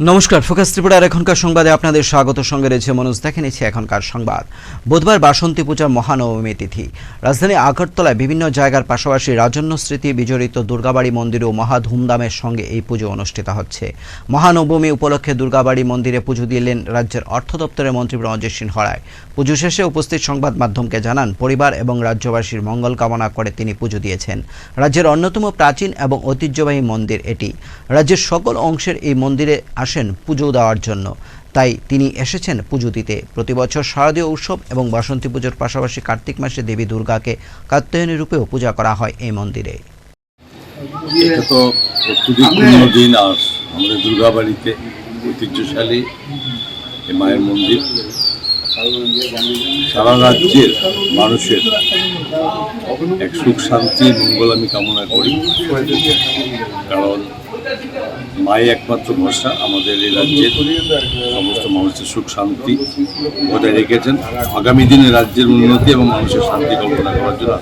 নমস্কার, ফোকাস ত্রিপুরার এখনকার সংবাদে আপনাদের স্বাগত। সঙ্গে রয়েছে মনোজ, দেখে নিচ্ছে এখনকার সংবাদ। বুধবার বাসন্তী পূজার মহানবমী তিথি। রাজধানী আগরতলায় বিভিন্ন জায়গার পাশাপাশি রাজন্য স্মৃতি বিজড়িত দুর্গাবাড়ি মন্দিরেও মহা ধুমধামের সঙ্গে এই পুজো অনুষ্ঠিত হচ্ছে। মহানবমী উপলক্ষে দুর্গাবাড়ি মন্দিরে পুজো দিলেন রাজ্যের অর্থ দপ্তরের মন্ত্রী রঞ্জিত সিং হরায় পুজো শেষে উপস্থিত সংবাদ মাধ্যমকে জানান, পরিবার এবং রাজ্যবাসীর মঙ্গল কামনা করে তিনি পুজো দিয়েছেন। রাজ্যের অন্যতম প্রাচীন এবং ঐতিহ্যবাহী মন্দির এটি। রাজ্যের সকল অংশের এই মন্দিরে আসেন পুজো দেওয়ার জন্য। তাই তিনি এসেছেন পুজো দিতে। প্রতি বছর শারদীয় উৎসব এবং বাসন্তী পুজোর পাশাপাশি কার্তিক মাসে দেবী দুর্গাকে কাত্যায়নী রূপেও পূজা করা হয় এই মন্দিরে। এটা তো দিন আর আমাদের দুর্গাবাড়িতে ঐতিহ্যশালী মায়ের মন্দির। সারা রাজ্যের মানুষের এক সুখ শান্তি মঙ্গল আমি কামনা করি। কারণ মাই একমাত্র ভরসা আমাদের এই রাজ্যের সমস্ত মানুষের সুখ, শান্তি বজায় রেখেছেন। আগামী দিনে রাজ্যের উন্নতি এবং মানুষের শান্তি কল্পনা করার জন্য।